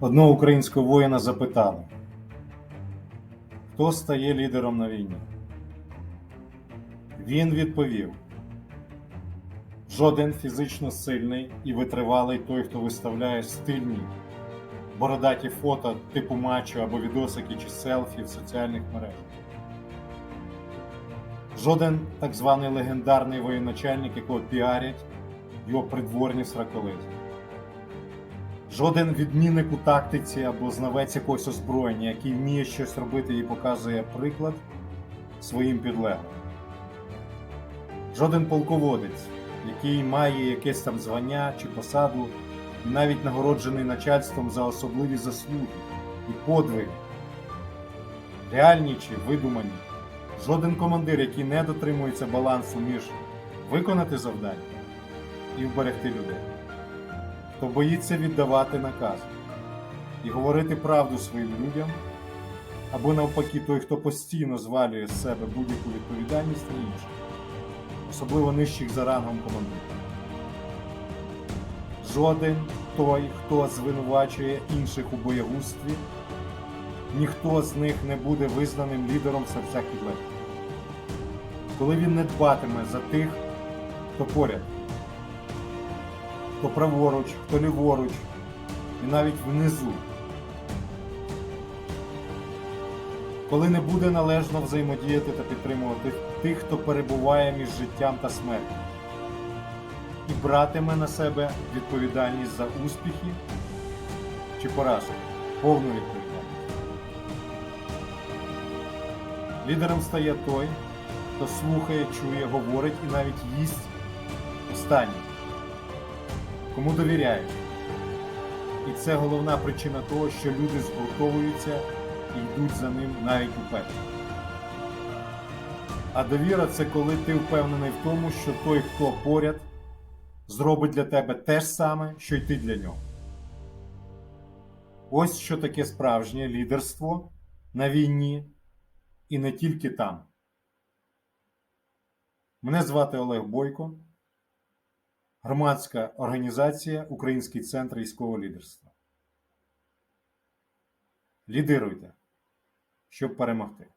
Одного українського воїна запитали, хто стає лідером на війні? Він відповів: жоден фізично сильний і витривалий той, хто виставляє стильні, бородаті фото типу мачо або відосики чи селфі в соціальних мережах. Жоден так званий легендарний воєначальник, якого піарять його придворні сраколиті. Жоден відмінник у тактиці або знавець якогось озброєння, який вміє щось робити і показує приклад своїм підлеглим. Жоден полководець, який має якесь там звання чи посаду, і навіть нагороджений начальством за особливі заслуги і подвиги, реальні чи видумані. Жоден командир, який не дотримується балансу між виконати завдання і вберегти людей хто боїться віддавати накази і говорити правду своїм людям, або навпаки, той, хто постійно звалює з себе будь-яку відповідальність на інших, особливо нижчих за рангом командира. Жоден той, хто звинувачує інших у боягузтві, ніхто з них не буде визнаним лідером серця підлеглих. Коли він не дбатиме за тих, хто поряд хто праворуч, хто ліворуч, і навіть внизу. Коли не буде належно взаємодіяти та підтримувати тих, хто перебуває між життям та смертю, і братиме на себе відповідальність за успіхи чи поразки, повну відповідальність. Лідером стає той, хто слухає, чує, говорить і навіть їсть останній кому довіряють. І це головна причина того, що люди згуртовуються і йдуть за ним навіть уперше. А довіра це коли ти впевнений в тому, що той, хто поряд, зробить для тебе те ж саме, що й ти для нього. Ось що таке справжнє лідерство на війні і не тільки там. Мене звати Олег Бойко громадська організація Український центр військового лідерства. Лідируйте, щоб перемогти.